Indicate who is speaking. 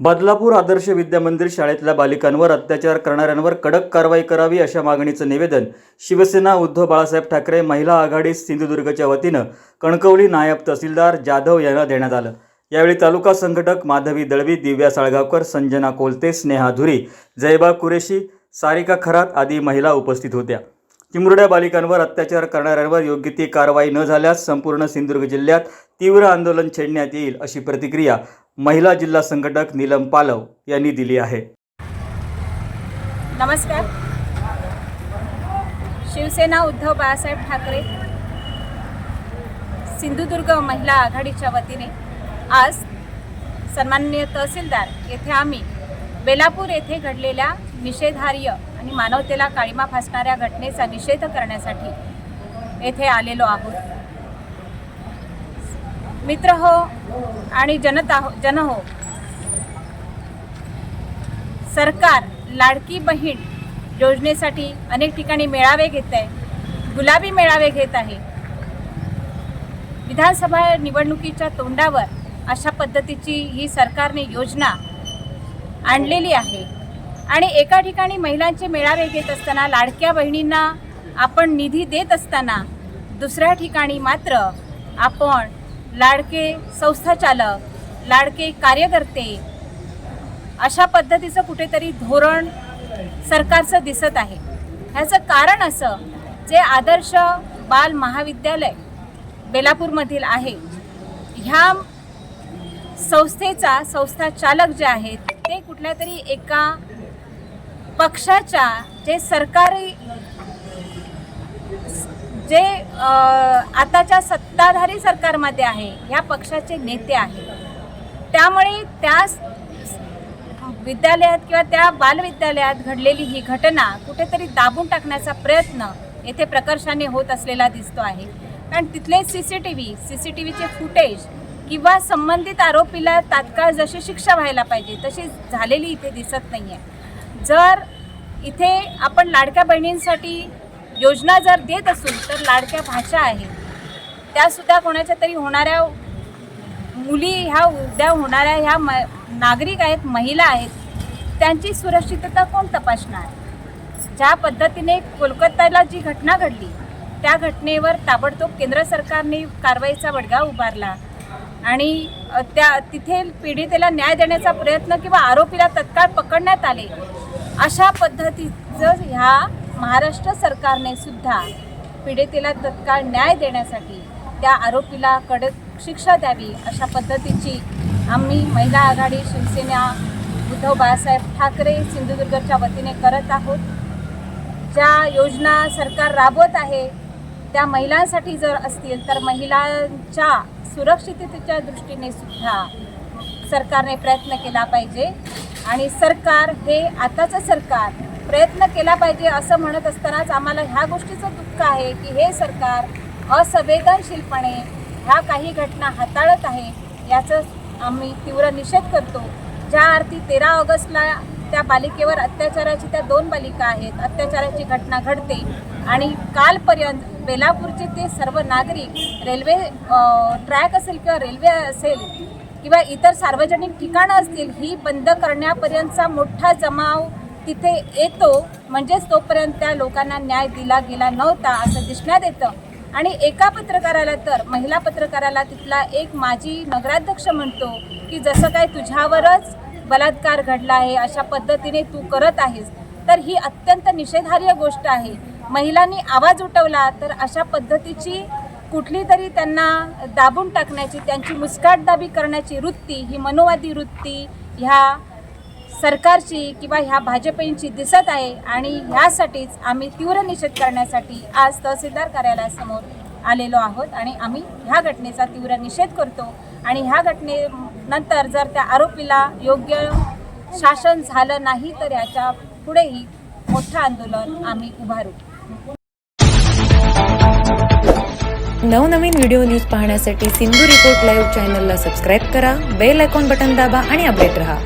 Speaker 1: बदलापूर आदर्श विद्यामंदिर शाळेतल्या बालिकांवर अत्याचार करणाऱ्यांवर कडक कारवाई करावी अशा मागणीचं निवेदन शिवसेना उद्धव बाळासाहेब ठाकरे महिला आघाडी सिंधुदुर्गच्या वतीनं कणकवली नायब तहसीलदार जाधव यांना देण्यात आलं. यावेळी तालुका संघटक माधवी दळवी दिव्या साळगावकर संजना कोलते स्नेहा धुरी जयबा कुरेशी सारिका खरात आदी महिला उपस्थित होत्या. चिमुरड्या बालिकांवर अत्याचार करणाऱ्यांवर योग्य ती कारवाई न झाल्यास संपूर्ण सिंधुदुर्ग जिल्ह्यात तीव्र आंदोलन छेडण्यात येईल अशी प्रतिक्रिया महिला जिल्हा संघटक नीलम पालव यांनी दिली आहे.
Speaker 2: नमस्कार. शिवसेना उद्धव बाळासाहेब ठाकरे सिंधुदुर्ग महिला आघाडीच्या वतीने आज सन्माननीय तहसीलदार येथे आम्ही बेलापूर येथे घडलेल्या निषेधार्य आणि मानवतेला काळीमा फासणाऱ्या घटनेचा निषेध करण्यासाठी येथे आलेलो आहोत. मित्र हो आणि जनता हो जन हो. सरकार लाडकी बहीण योजनेसाठी अनेक ठिकाणी मेळावे घेत आहे गुलाबी मेळावे घेत आहे. विधानसभा निवडणुकीच्या तोंडावर अशा पद्धतीची ही सरकारने योजना आणलेली आहे. आणि एका ठिकाणी महिलांचे मेळावे घेत असताना लाडक्या बहिणींना आपण निधी देत असताना दुसऱ्या ठिकाणी मात्र आपण लाडके संस्थाचालक लाडके कार्यकर्ते अशा पद्धतीचं कुठेतरी धोरण सरकारचं दिसत आहे. ह्याचं कारण असं जे आदर्श बाल महाविद्यालय बेलापूरमधील आहे ह्या संस्थेचा संस्थाचालक जे आहेत ते कुठल्या तरी एका पक्षाच्या जे सरकारी जे आताच्या सत्ताधारी सरकारमध्ये आहे ह्या पक्षाचे नेते आहेत. त्यामुळे त्या विद्यालयात किंवा त्या बालविद्यालयात घडलेली ही घटना कुठेतरी दाबून टाकण्याचा प्रयत्न येथे प्रकर्षाने होत असलेला दिसतो आहे. कारण तिथले C C T V C C T व्हीचे फुटेज किंवा संबंधित आरोपीला तात्काळ जशी शिक्षा व्हायला पाहिजे तशी झालेली इथे दिसत नाही आहे जर इथे आपण लाडक्या बहिणींसाठी योजना जर देत असू तर लाडक्या भाषा आहेत त्यासुद्धा कोणाच्या तरी होणाऱ्या मुली ह्या उद्या होणाऱ्या ह्या म नागरिक आहेत महिला आहेत त्यांची सुरक्षितता कोण तपासणार? ज्या पद्धतीने कोलकाताला जी घटना घडली त्या घटनेवर ताबडतोब केंद्र सरकारने कारवाईचा बडगा उभारला आणि त्या तिथे पीडितेला न्याय देण्याचा प्रयत्न किंवा आरोपीला तत्काळ पकडण्यात आले अशा पद्धतीचं ह्या महाराष्ट्र सरकारने सुद्धा पीडितेला तत्काळ न्याय देण्यासाठी त्या आरोपीला कडक शिक्षा द्यावी अशा पद्धतीची आम्ही महिला आघाडी शिवसेना उद्धव बाळासाहेब ठाकरे सिंधुदुर्गच्या वतीने करत आहोत. ज्या योजना सरकार राबवत आहे त्या महिलांसाठी जर असतील तर महिलांच्या सुरक्षिततेच्या दृष्टीने सुद्धा सरकारने प्रयत्न केला पाहिजे. आणि सरकार हे आताचं सरकार प्रयत्न केला पाहिजे असं म्हणत असतानाच आम्हाला ह्या गोष्टीचं दुःख आहे की हे सरकार असंवेदनशीलपणे ह्या काही घटना हाताळत आहे याचं आम्ही तीव्र निषेध करतो. ज्या अर्थी तेरा ऑगस्टला त्या बालिकेवर अत्याचाराची त्या दोन बालिका आहेत अत्याचाराची घटना घडते आणि कालपर्यंत बेलापूरचे ते सर्व नागरिक रेल्वे ट्रॅक असेल किंवा रेल्वे असेल किंवा इतर सार्वजनिक ठिकाणं असतील ही बंद करण्यापर्यंतचा मोठा जमाव तिथे येतो. म्हणजेच तोपर्यंत त्या लोकांना न्याय दिला गेला नव्हता असं दिसण्यात येतं. आणि एका पत्रकाराला तर महिला पत्रकाराला तिथला एक माजी नगराध्यक्ष म्हणतो की जसं काय तुझ्यावरच बलात्कार घडला आहे अशा पद्धतीने तू करत आहेस तर ही अत्यंत निषेधार्ह गोष्ट आहे. महिलांनी आवाज उठवला तर अशा पद्धतीची कुठली तरी त्यांना दाबून टाकण्याची त्यांची मुस्काटदाबी करण्याची वृत्ती ही मनोवादी वृत्ती ह्या सरकारची किंवा ह्या भाजपेंची दिसत आहे आणि ह्यासाठीच आम्ही तीव्र निषेध करण्यासाठी आज तहसीलदार कार्यालयासमोर आलेलो आहोत आणि आम्ही ह्या घटनेचा तीव्र निषेध करतो. आणि ह्या घटनेनंतर जर त्या आरोपीला योग्य शासन झालं नाही तर याच्या पुढेही मोठं आंदोलन आम्ही उभारू
Speaker 3: नवनवीन व्हिडिओ न्यूज पाहण्यासाठी सिंधू रिपोर्ट लाईव्ह चॅनलला सबस्क्राईब करा बेल आयकॉन बटन दाबा आणि अपडेट रहा.